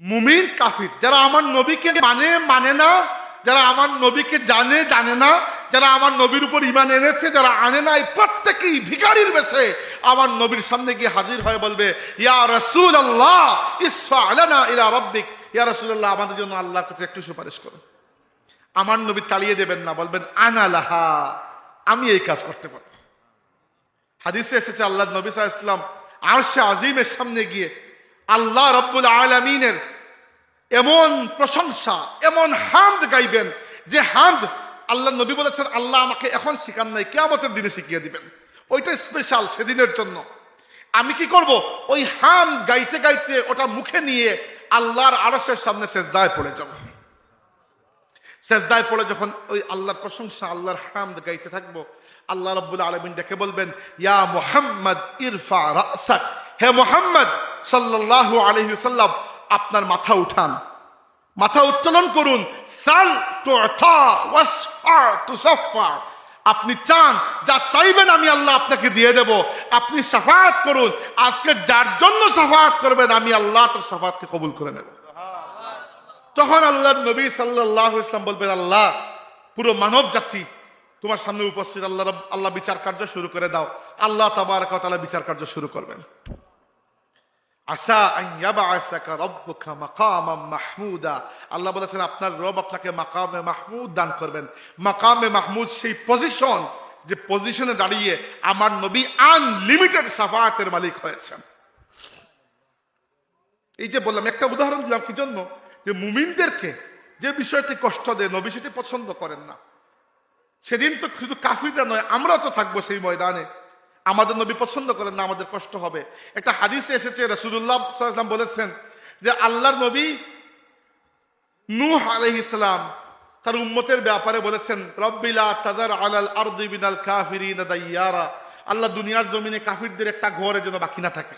মুমিন কাফির। যারা আমার নবীকে মানে মানে না, যারা আমার নবীকে জানে জানে না, যারা আমার নবীর উপর ইমান এনেছে, যারা আনে না এই প্রত্যেকেই ভিখারির বেশে আমার নবীর সামনে গিয়ে হাজির হয়ে, বলবে, ইয়া রসুল আল্লাহ ইসা আলানা ইলা রব্বিক। ইয়া রসুল আল্লাহ আমাদের জন্য আল্লাহর কাছে একটু সুপারিশ করুন আমার নবী তাড়িয়ে দেবেন না, বলবেন, আনা লাহা, আমি এই কাজ করতে পারব। হাদিসে এসেছে আল্লাহ নবী আলাইহি ইসলাম আরশে আজিমের সামনে গিয়ে আল্লাহ রব্বুল আলামিনের এমন প্রশংসা, এমন হামদ গাইবেন যে হামদ আল্লাহ নবী বলেছেন, আল্লাহ আমাকে এখন শিখান নাই, কেয়ামতের দিনে শিখিয়ে দিবেন। ওইটা স্পেশাল সেদিনের জন্য। আমি কি করব? ওই হাম গাইতে গাইতে ওটা মুখে নিয়ে আল্লাহর আরসের সামনে সেজদায় পড়ে যাব। সেজদায় পড়ে যখন ওই আল্লাহর প্রশংসা, আল্লাহর হামদ গাইতে থাকব, আল্লাহ রব্বুল আলমিন ডেকে বলবেন, ইয়া মোহাম্মদ, ইরফা রাসাক হে মোহাম্মদ সাল্লাল্লাহু আলাইহি সাল্লাম আপনার মাথা উঠান। মাথা উত্তোলন করুন। সাল আপনি চান, যা চাইবেন আমি আল্লাহ আপনাকে দিয়ে দেব। আপনি সাফায়াত করুন। আজকে যার জন্য সাফায়াত করবেন, আমি আল্লাহ তার সাফায়াতকে কবুল করে নেব। তখন আল্লাহ নবী সাল্লাহ ইসলাম বলবেন, আল্লাহ, পুরো মানব যাচ্ছি তোমার সামনে উপস্থিত, আল্লাহ আল্লাহ বিচার কার্য শুরু করে দাও। আল্লাহ তাবারকাতালা বিচার কার্য শুরু করবেন। আসা মাহমুদা। আল্লাহ বলেছেন, আপনার রব আপনাকে মাকামে মাহমুদ দান করবেন। মাকামে মাহমুদ সেই পজিশন যে পজিশনে দাঁড়িয়ে আমার নবী আনলিমিটেড সাফায়াতের মালিক হয়েছেন। এই যে বললাম, একটা উদাহরণ দিলাম কি জন্য? যে মুমিনদেরকে যে বিষয়টি কষ্ট দেয়, নবী সেটি পছন্দ করেন না। সেদিন তো শুধু কাফিররা নয়, আমরাও তো থাকব সেই ময়দানে। আমাদের নবী পছন্দ করেন না, আমাদের কষ্ট হবে। একটা হাদিসে এসেছে রসুল্লাহ সাল্লাম বলেছেন যে আল্লাহর নবী নূহ আলহ ইসলাম তার উম্মতের ব্যাপারে বলেছেন রব্বিলা তাজার আলাল আল্লাহ দুনিয়ার জমিনে কাফিরদের একটা ঘরের জন্য বাকি না থাকে।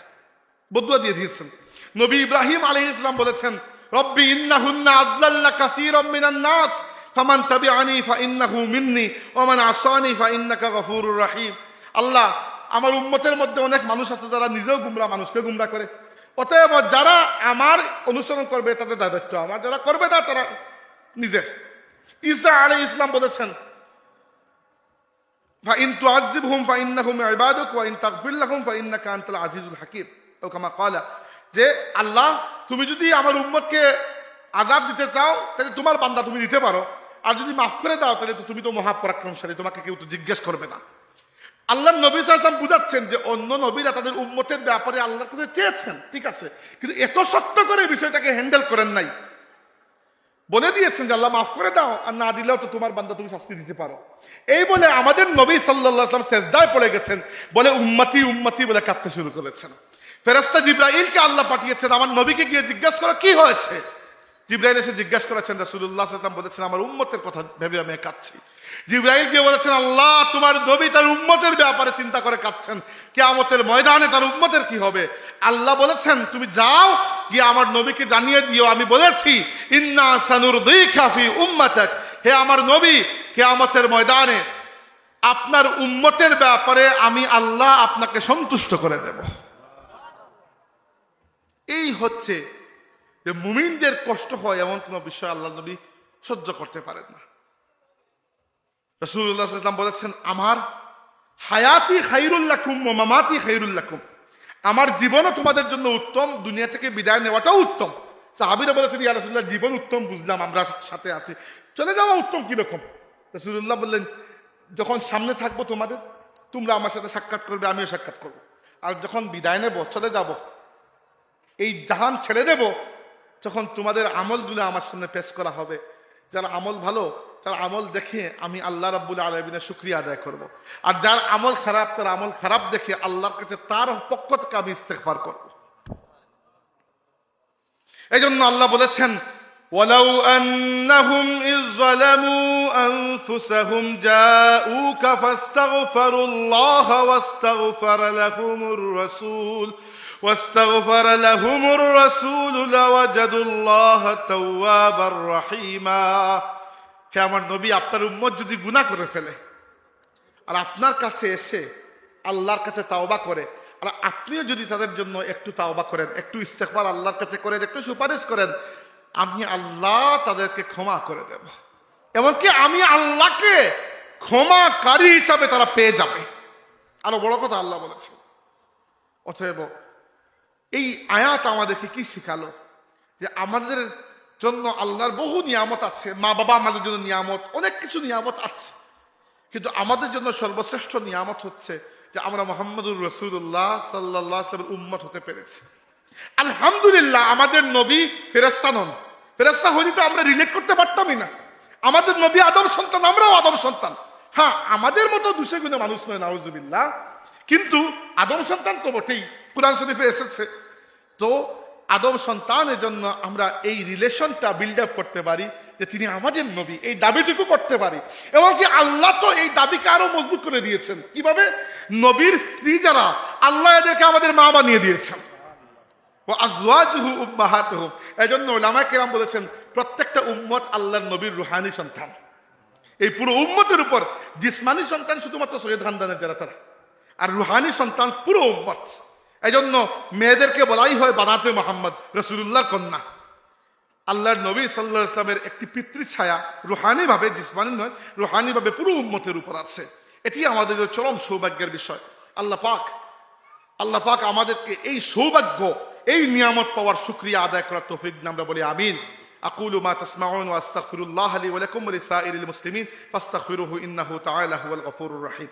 বদুয়া দিয়ে দিয়েছেন। নবী ইব্রাহিম আলী ইসলাম বলেছেন, রব্বি ইন্নাহুন্না আদলাল্লা কাসীরাম মিনান নাস। ফামান তাবিআনি ফাইন্নাহু মিন্নি ওয়া মান আসানি ফাইন্নাকা গফুরুর রহিম। আল্লাহ আমার উম্মতের মধ্যে অনেক মানুষ আছে যারা নিজেও গুমরা মানুষকে গুমরা করে অতএব যারা আমার অনুসরণ করবে তাদের দায়িত্ব আমার যারা করবে না তারা নিজে ঈসা আলী ইসলাম বলেছেন فإن تعذبهم فإنهم عبادك وإن تغفر لهم فإنك أنت العزيز الحكيم أو كما قال যে আল্লাহ তুমি যদি আমার উম্মতকে আজাব দিতে চাও তাহলে তোমার বান্দা তুমি দিতে পারো আর যদি মাফ করে দাও তাহলে তো তুমি তো মহাপরাক্রমশালী তোমাকে কেউ তো জিজ্ঞেস করবে না আল্লাহ নবী সাল্লাম বুঝাচ্ছেন যে অন্য নবীরা তাদের উম্মতের ব্যাপারে আল্লাহর কাছে চেয়েছেন, ঠিক আছে? কিন্তু এত সত্য করে বিষয়টাকে হ্যান্ডেল করেন নাই। বলে দিয়েছেন যে আল্লাহ মাফ করে দাও, আর না দিলেও তো তোমার বান্দা তুমি শাস্তি দিতে পারো। এই বলে আমাদের নবী সাল্লাম সেজদায় পড়ে গেছেন, বলে উম্মতি উম্মতি বলে কাঁদতে শুরু করেছেন। ফেরাস্তা জিব্রাইলকে আল্লাহ পাঠিয়েছেন, আমার নবীকে গিয়ে জিজ্ঞাসা করো, কি হয়েছে? জিব্রাইল এসে জিজ্ঞেস করেছেন রাসুল্লাহ সাল্লাম বলেছেন, আমার উম্মতের কথা ভেবে আমি কাঁদছি। জিব্রাইল গিয়ে বলেছেন, আল্লাহ, তোমার নবী তার উম্মতের ব্যাপারে চিন্তা করে কাঁদছেন। কেয়ামতের ময়দানে তার উম্মতের কি হবে? আল্লাহ বলেছেন, তুমি যাও, গিয়ে আমার নবীকে জানিয়ে দিও। আমি বলেছি, ইন্না সানুর দুই খাফি উম্মাতাক। হে আমার নবী, কেয়ামতের ময়দানে আপনার উম্মতের ব্যাপারে আমি আল্লাহ আপনাকে সন্তুষ্ট করে দেব। এই হচ্ছে যে মুমিনদের কষ্ট হয় এমন কোনো বিষয় আল্লাহ নবী সহ্য করতে পারেন না। রসুল্লাহাম বলেছেন, আমার হায়াতি খাইরুল্লাকুম মামাতি খাইরুল্লাকুম আমার জীবনও তোমাদের জন্য উত্তম, দুনিয়া থেকে বিদায় নেওয়াটাও উত্তম। সাহাবিরা বলেছেন, ইয়া রসুল্লাহ জীবন উত্তম বুঝলাম, আমরা সাথে আছি। চলে যাওয়া উত্তম কীরকম? রসুল্লাহ বললেন, যখন সামনে থাকব তোমাদের, তোমরা আমার সাথে সাক্ষাৎ করবে, আমিও সাক্ষাৎ করব। আর যখন বিদায় নেব, চলে যাব, এই জাহান ছেড়ে দেব তখন তোমাদের আমলগুলো আমার সামনে পেশ করা হবে যার আমল ভালো তার আমল দেখে আমি আল্লাহ রাব্বুল আলমিনের শুক্রিয়া আদায় করব। আর যার আমল খারাপ তার আমল খারাপ দেখে আল্লাহর কাছে তার পক্ষ থেকে আমি ইস্তেকফার করব এই জন্য আল্লাহ বলেছেন ولو أنهم إذ ظلموا أنفسهم جاءوك فاستغفروا الله واستغفر لهم الرسول واستغفر لهم الرسول لوجدوا الله توابا رحيما হে আমার নবী আপনার উম্মত যদি গুনাহ করে ফেলে আর আপনার কাছে এসে আল্লাহর কাছে তাওবা করে আর আপনিও যদি তাদের জন্য একটু তাওবা করেন একটু ইস্তেকবার আল্লাহর কাছে করেন একটু সুপারিশ করেন আমি আল্লাহ তাদেরকে ক্ষমা করে দেব এমনকি আমি আল্লাহকে ক্ষমাকারী হিসাবে তারা পেয়ে যাবে আরো বড় কথা আল্লাহ বলেছে অতএব এই আয়াত আমাদেরকে কি শিখালো? যে আমাদের জন্য আল্লাহর বহু নিয়ামত আছে, মা বাবা আমাদের জন্য নিয়ামত, অনেক কিছু নিয়ামত আছে। কিন্তু আমাদের জন্য সর্বশ্রেষ্ঠ নিয়ামত হচ্ছে যে আমরা মোহাম্মদুর রসুল্লাহ সাল্লাহ উম্মত হতে পেরেছি। আলহামদুলিল্লাহ, আমাদের নবী ফেরেস্তা নন। ফেরেস্তা হইনি তো আমরা রিলেট করতে পারতামই না। আমাদের নবী আদম সন্তান, আমরাও আদম সন্তান। হ্যাঁ আমাদের মতো দুশো গুণে মানুষ নয়, নাউজুবিল্লাহ। কিন্তু আদম সন্তান তো বটেই। কোরআন শরীফে এসেছে তো আদম সন্তানের জন্য আমরা এই রিলেশনটা বিল্ড আপ করতে পারি যে তিনি আমাদের নবী, এই দাবিটুকু করতে পারি। এবং কি আল্লাহ তো এই দাবিকে আরও মজবুত করে দিয়েছেন। কীভাবে? নবীর স্ত্রী যারা, আল্লাহ এদেরকে আমাদের মা বানিয়ে দিয়েছেন। ও আজওয়াজহু উম্মাহাতুহুম। এজন্য ওলামা কেরাম বলেছেন, প্রত্যেকটা উম্মত আল্লাহর নবীর রুহানি সন্তান। এই পুরো উম্মতের উপর জিসমানি সন্তান শুধুমাত্র সৈয়দ খানদানের যারা, তারা। আর রুহানি সন্তান পুরো উম্মত। এই জন্য মেয়েদেরকে বলাই হয় বানাতে মোহাম্মদ রসুল্লাহর কন্যা আল্লাহর নবী সাল্লাহ ইসলামের একটি পিতৃ ছায়া রুহানি ভাবে জিসমানি নয় রুহানি ভাবে পুরো উম্মতের উপর আছে এটি আমাদের চরম সৌভাগ্যের বিষয় আল্লাহ পাক আল্লাহ পাক আমাদেরকে এই সৌভাগ্য এই নিয়ামত পাওয়ার শুক্রিয়া আদায় করার তৌফিক দিন আমরা বলি আমিন أقول ما تسمعون وأستغفر الله لي ولكم ولسائر المسلمين فاستغفروه إنه تعالى هو الغفور الرحيم